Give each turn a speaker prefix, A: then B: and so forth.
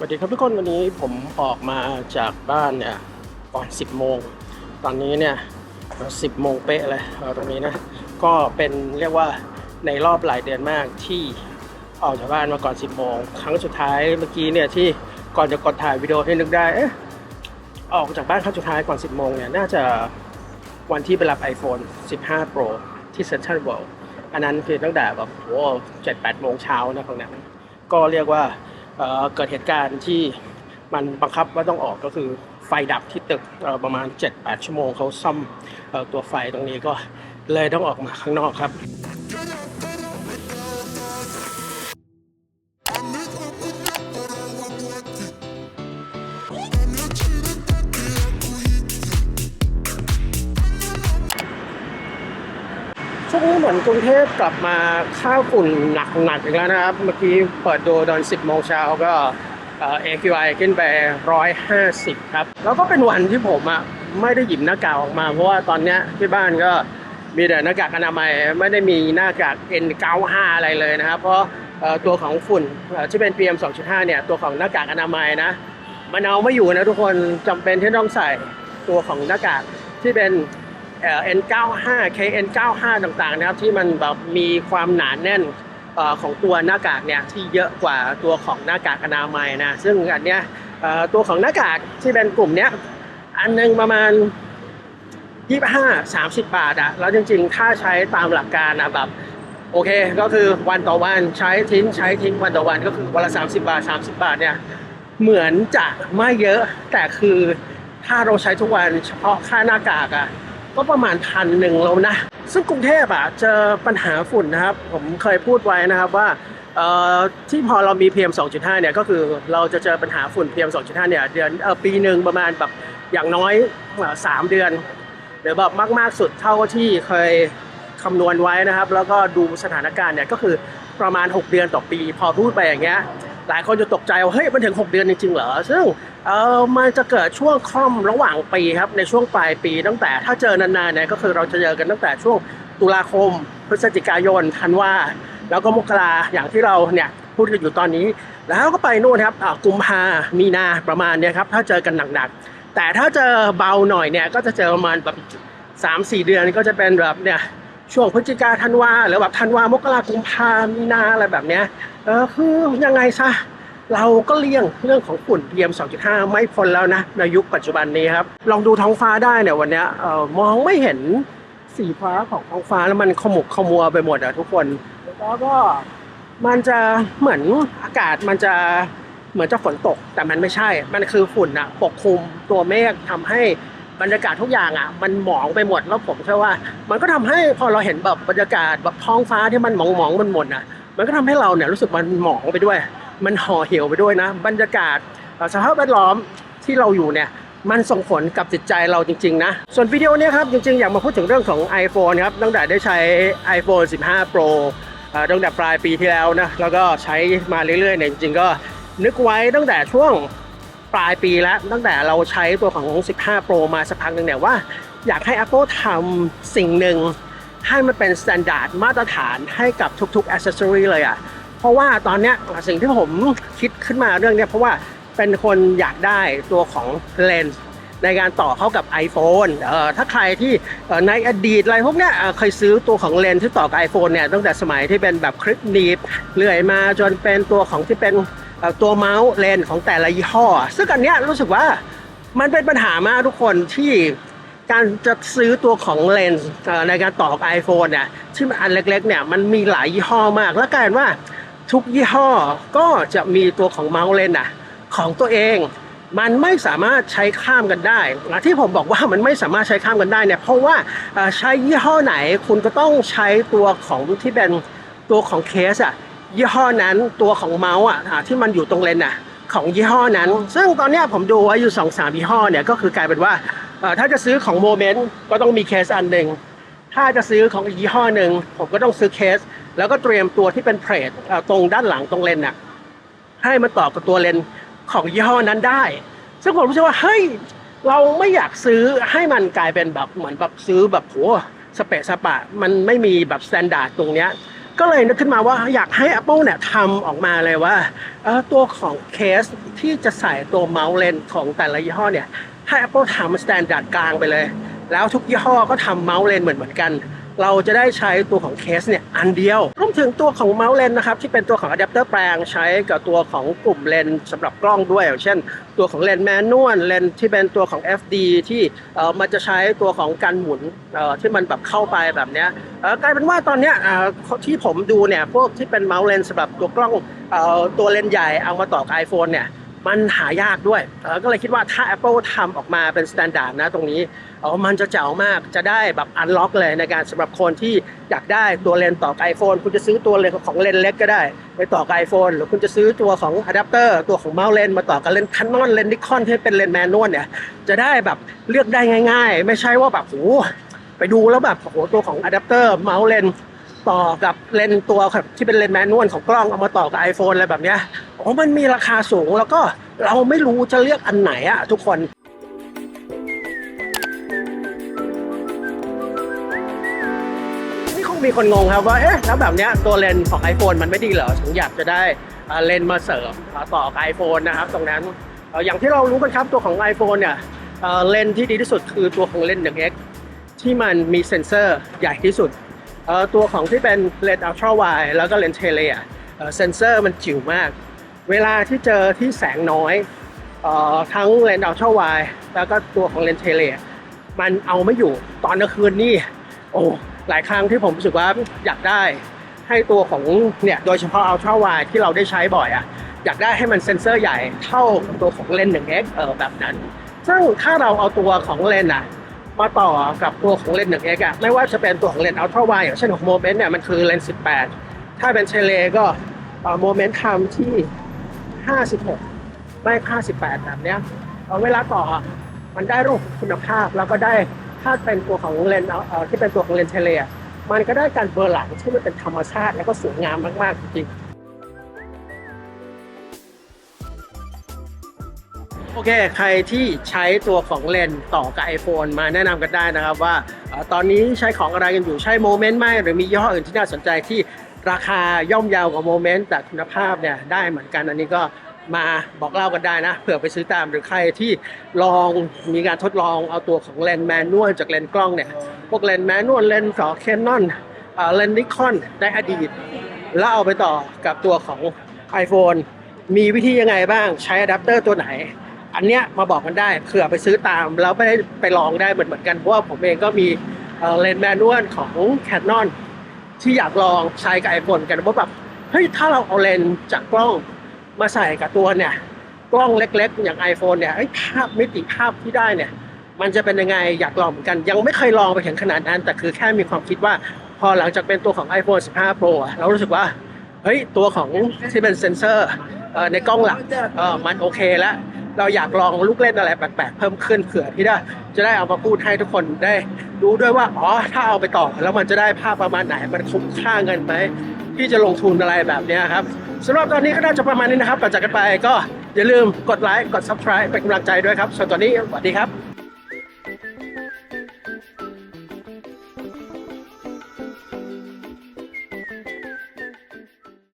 A: สวัสดีครับทุกคนวันนี้ผมออกมาจากบ้านเนี่ยก่อน 10 โมง ตอนนี้เนี่ย10โมงเป๊ะเลยเออตรงนี้นะ ก็เป็นเรียกว่าในรอบหลายเดือนมากที่ออกจากบ้านมาก่อน 10 โมง ครั้งสุดท้ายเมื่อกี้เนี่ยที่ก่อนจะกดถ่ายวิดีโอให้นึกได้เอ๊ะออกจากบ้านครั้งสุดท้ายก่อน 10 โมงเนี่ยน่าจะวันที่ไปรับ iPhone 15 Pro ที่ Central World อันนั้นคือตั้งแต่แบบโอ้เจ็ดแปดโมงเช้านะตรงนั้นก็เรียกว่า เเกิดเหตุการณ์ที่มันบังคับว่าต้องออกก็คือไฟดับที่ตึกประมาณ 7-8 ชั่วโมงเขาซ่อมอตัวไฟตรงนี้ก็เลยต้องออกมาข้างนอกครับ นี้เหมือนกรุงเทพกลับมาค่าวฝุ่นหนักๆอีกแล้วนะครับ เมื่อกี้เปิดดูตอน 10 โมงเช้าก็เอ่อ AQI ขึ้นไป 150 ครับ แล้วก็เป็นวันที่ผมอะไม่ได้หยิบหน้ากากออกมา เพราะว่าตอนเนี้ยที่บ้านก็มีแต่หน้ากากอนามัยไม่ได้มีหน้ากาก N95 อะไรเลยนะครับ เพราะเอ่อตัวของฝุ่นเอ่อที่เป็น PM 2.5 เนี่ย ตัวของหน้ากากอนามัยนะมันเอาไม่อยู่นะทุกคนจำเป็นที่ต้องใส่ตัวของหน้ากากที่เป็น N95 KN95 ต่างๆนะครับที่มันแบบมีความหนาแน่นอของตัวหน้ากากเนี่ยที่เยอะกว่าตัวของหน้ากากอนามัยนะซึ่งอันเนี้ยตัวของหน้ากากที่เป็นกลุ่มเนี้ยอันหนึงประมาณ 25 30 บาทอะแล้วจริงๆ ถ้าใช้ตามหลักการนะแบบโอเคก็คือวันต่อวันใช้ทิ้งใช้ทิ้งวันต่อวันก็คือวันละ 30 บาท 30 บาทเนี่ยเหมือนจะไม่เยอะแต่คือถ้าเราใช้ทุกวันเฉพาะค่าหน้ากากอะ ก็ประมาณพันหนึ่งแล้วนะ ซึ่งกรุงเทพอะเจอปัญหาฝุ่นนะครับ ผมเคยพูดไว้นะครับว่าที่พอเรามี PM 2.5 เนี่ยก็คือเราจะเจอปัญหาฝุ่น PM 2.5 เนี่ยเดือนอปีหนึ่งประมาณแบบอย่างน้อยสามเดือน หรือแบบมากๆสุดเท่าที่เคยคำนวณไว้นะครับ แล้วก็ดูสถานการณ์เนี่ยก็คือประมาณ 6 เดือนต่อปี พอพูดไปอย่างเงี้ย หลายคนจะตกใจว่าเฮ้ยมันถึง 6 เดือนจริงๆเหรอ ซึ่งเออมันจะเกิดช่วงคล่อมระหว่างปีครับในช่วงปลายปีตั้งแต่ถ้าเจอนานๆเนี่ยก็คือเราจะเจอกันตั้งแต่ช่วงตุลาคม พฤศจิกายนธันวาแล้วก็มกราอย่างที่เราเนี่ยพูดกันอยู่ตอนนี้ แล้วก็ไปนู่นครับกุมภามีนาประมาณเนี่ยครับถ้าเจอกันหนักๆ แต่ถ้าเจอเบาหน่อยเนี่ยก็จะเจอประมาณแบบสามสี่เดือนก็จะเป็นแบบเนี่ยช่วงพฤศจิกาธันวาหรือแบบธันวามกรากุมภามีนาอะไรแบบเนี้ย เออคือยังไงซะเราก็เลี่ยงเรื่องของฝุ่น PM 2.5 ไม่พ้นแล้วนะในยุคปัจจุบันนี้ครับ ลองดูท้องฟ้าได้เนี่ยวันนี้เออมองไม่เห็นสีฟ้าของท้องฟ้าแล้วมันขมุกขมัวไปหมดอะทุกคน แล้วก็มันจะเหมือนอากาศมันจะเหมือนจะฝนตกแต่มันไม่ใช่ มันคือฝุ่นอะปกคลุมตัวเมฆทำให้บรรยากาศทุกอย่างอะมันหมองไปหมดแล้วผมเชื่อว่า มันก็ทำให้พอเราเห็นแบบบรรยากาศแบบท้องฟ้าที่มันหมองๆมันหมดอะ มันก็ทำให้เราเนี่ยรู้สึกมันหมองไปด้วย มันห่อเหี่ยวไปด้วยนะ บรรยากาศสภาพแวดล้อมที่เราอยู่เนี่ยมันส่งผลกับจิตใจเราจริง ๆ นะ ส่วนวิดีโอนี้ครับ จริง ๆ อยากมาพูดถึงเรื่องของ iPhone ครับ ตั้งแต่ได้ใช้ iPhone 15 Pro ตั้งแต่ปลายปีที่แล้วนะ แล้วก็ใช้มาเรื่อยๆเนี่ยจริง ๆ ก็นึกไว้ตั้งแต่ช่วงปลายปีแล้ว ตั้งแต่เราใช้ตัวของ 15 Pro มาสักพักหนึ่งเนี่ยว่า อยากให้ Apple ทำสิ่งหนึ่ง ให้มันเป็น s t ต n d า r d มาตรฐานให้กับทุกๆ accessory เลยอะ่ะ เพราะว่าตอนเนี้ยสิ่งที่ผมคิดขึ้นมาเรื่องเนี้ยเพราะว่าเป็นคนอยากได้ตัวของเลนส์ในการต่อเข้ากับ iPhone เอ่อถ้าใครที่ในอดีตอะไรพวกเนี้ยเคยซื้อตัวของเลนส์ที่ต่อกับ iPhone เนี่ยตั้งแต่สมัยที่เป็นแบบคลิปหนีบเรื่อยมาจนเป็นตัวของที่เป็นตัวเมาส์เลนส์ของแต่ละยี่ห้อ ซึ่งอันเนี้ยรู้สึกว่ามันเป็นปัญหามากทุกคนที่ การจะซื้อตัวของเลนส์ในการต่อกับ iPhone เนี่ยที่มันอันเล็กๆเนี่ยมันมีหลายยี่ห้อมาก แล้วกลายเป็นว่าทุกยี่ห้อก็จะมีตัวของเมาส์เลนส์อะของตัวเอง มันไม่สามารถใช้ข้ามกันได้และที่ผมบอกว่ามันไม่สามารถใช้ข้ามกันได้เนี่ยเพราะว่าใช้ยี่ห้อไหนคุณก็ต้องใช้ตัวของที่เป็นตัวของเคสอะยี่ห้อนั้นตัวของเมาส์อะที่มันอยู่ตรงเลนส์อะของยี่ห้อนั้น ซึ่งตอนนี้ผมดูไว้อยู่สองสามยี่ห้อเนี่ยก็คือกลายเป็นว่า ถ้าจะซื้อของโมเมนต์ก็ต้องมีเคสอันหนึ่งถ้าจะซื้อของอีกยี่ห้อหนึ่งผมก็ต้องซื้อเคส แล้วก็เตรียมตัวที่เป็นเพลทตรงด้านหลังตรงเลนน่ะให้มันต่อกับตัวเลนของยี่ห้อนั้นได้ ซึ่งผมรู้สึกว่าเฮ้ยเราไม่อยากซื้อให้มันกลายเป็นแบบเหมือนแบบซื้อแบบโหสเปะสปะ มันไม่มีแบบสแตนดาร์ดตรงเนี้ยก็เลยนึกขึ้นมาว่าอยากให้ Apple เนี่ยทำออกมาเลยว่าตัวของเคสที่จะใส่ตัวเมาส์เลนของแต่ละยี่ห้อเนี่ย ให้ Apple ทำสแตนดาร์ดกลางไปเลย แล้วทุกยี่ห้อก็ทำเมาส์เลนเหมือนเหมือนกัน เราจะได้ใช้ตัวของเคสเนี่ยอันเดียวรวมถึงตัวของเมาส์เลนนะครับที่เป็นตัวของอะแดปเตอร์แปลงใช้กับตัวของกลุ่มเลนสำหรับกล้องด้วยอย่างเช่น ตัวของเลนแมนนวลเลนที่เป็นตัวของ FD ที่เอ่อมันจะใช้ตัวของการหมุนเอ่อที่มันแบบเข้าไปแบบเนี้ยเอ่อกลายเป็นว่าตอนเนี้ยอ่าที่ผมดูเนี่ยพวกที่เป็นเมาส์เลนสำหรับตัวกล้องเอ่อตัวเลนใหญ่เอามาต่อกับ iPhone เนี่ย มันหายากด้วยก็เลยคิดว่าถ้า Apple ทำออกมาเป็นสแตนดาร์ดนะตรงนี้เออมันจะเจ๋งมากจะได้แบบอันล็อกเลยในการสำหรับคนที่อยากได้ตัวเลนส์ต่อกับ iPhone คุณจะซื้อตัวเลนส์ของเลนส์เล็กก็ได้ไปต่อกับ iPhone หรือคุณจะซื้อตัวของอะแดปเตอร์ตัวของเมาส์เลนส์มาต่อกับเลนส์ Canon เลนส์ Nikon ที่เป็นเลนส์แมนนวลเนี่ยจะได้แบบเลือกได้ง่าย ๆ ไม่ใช่ว่าแบบโอ้โหไปดูแล้วแบบโอ้โหตัวของอะแดปเตอร์เมาส์เลนส์ต่อกับเลนส์ตัวครับที่เป็นเลนส์แมนนวลของกล้องเอามาต่อกับ iPhone อะไรแบบเนี้ย โอ้มันมีราคาสูงแล้วก็เราไม่รู้จะเลือกอันไหนอะทุกคนนี่คงมีคนงงครับว่าเอ๊ะแล้วแบบเนี้ยตัวเลนส์ของ iPhone มันไม่ดีเหรอถึงอยากจะได้เลนส์มาเสริมอ่าต่อกับ iPhone นะครับ ตรงนั้นอย่างที่เรารู้กันครับตัวของ iPhone เนี่ยเลนส์ที่ดีที่สุดคือตัวของเลนส์ 1x ที่มันมีเซ็นเซอร์ใหญ่ที่สุดตัวของที่เป็นเลนส์อัลตร้าไวแล้วก็เลนส์เทเลอะเซนเซอร์มันจิ๋วมาก เวลาที่เจอที่แสงน้อยออทั้งเลนส์อัลตร้าไวแล้วก็ตัวของเลนส์เทเลมันเอาไม่อยู่ตอนกลางคืนนี่โอ้หลายครั้งที่ผมรู้สึกว่าอยากได้ให้ตัวของเนี่ยโดยเฉพาะอัลตร้าไวที่เราได้ใช้บ่อยอะอยากได้ให้มันเซนเซอร์ใหญ่เท่ากับตัวของเลนส์ 1x เออแบบนั้น ซึ่งถ้าเราเอาตัวของเลนส์อะมาต่อกับตัวของเลนส์ 1x อะไม่ว่าจะเป็นตัวของเลนส์อัลตร้าไวอย่างเช่นของโมเมนต์เนี่ยมันคือเลนส์18ถ้าเป็นเทเลก็โมเมนต์ทำที่ 56ไม่58แบบเนี้ยเวลาต่อมันได้รูปคุณภาพแล้วก็ได้ถ้าเป็นตัวของเลนเอ่อที่เป็นตัวของเลนเทเลอะมันก็ได้การเบลอร์หลังที่มันเป็นธรรมชาติ แล้วก็สวยงามมาก ๆ จริงโอเค ใครที่ใช้ตัวของเลนต่อกับ iPhone มาแนะนำกันได้นะครับว่า ตอนนี้ใช้ของอะไรกันอยู่ใช้โมเมนต์ไหมหรือมียี่ห้ออื่นที่น่าสนใจที่ ราคาย่อมเยาวกว่าโมเมนต์แต่คุณภาพเนี่ยได้เหมือนกันอันนี้ก็มาบอกเล่ากันได้นะเผื่อไปซื้อตามหรือใครที่ลองมีการทดลองเอาตัวของเลนส์แมนนวลจากเลนส์กล้องเนี่ยพวกเลนส์แมนนวลเลนส์ของแคนนอนเลนส์นิคอนในอดีต แล้วเอาไปต่อกับตัวของ iPhone มีวิธียังไงบ้างใช้อะแดปเตอร์ตัวไหน อันเนี้ยมาบอกกันได้เผื่อไปซื้อตามแล้วไม่ได้ไปลองได้เหมือนเหมือนกันเพราะว่าผมเองก็มีเลนส์แมนนวลของ Canon ที่อยากลองใช้กับ iPhone กันว่าแบบเฮ้ยถ้าเราเอาเลนส์จากกล้องมาใส่กับตัวเนี่ยกล้องเล็ก ๆ อย่าง iPhone เนี่ยเอ้ภาพมิติภาพที่ได้เนี่ยมันจะเป็นยังไงอยากลองเหมือนกัน ยังไม่เคยลองไปถึงขนาดนั้น แต่คือแค่มีความคิดว่าพอหลังจากเป็นตัวของ iPhone 15 Pro เรารู้สึกว่าเฮ้ยตัวของที่เป็นเซนเซอร์ในกล้องหลักมันโอเคแล้ว เราอยากลองลูกเล่นอะไรแปลกๆเพิ่มขึ้นเผื่อที่ได้จะได้เอามาพูดให้ทุกคนได้รู้ด้วยว่าอ๋อถ้าเอาไปต่อแล้วมันจะได้ภาพประมาณไหนมันคุ้มค่าเงินไหมที่จะลงทุนอะไรแบบนี้ครับสำหรับตอนนี้ก็น่าจะประมาณนี้นะครับก่อนจากกันไปก็อย่าลืมกดไลค์กด subscribe เป็นกำลังใจด้วยครับส่วนตอนนี้สวัสดีครับ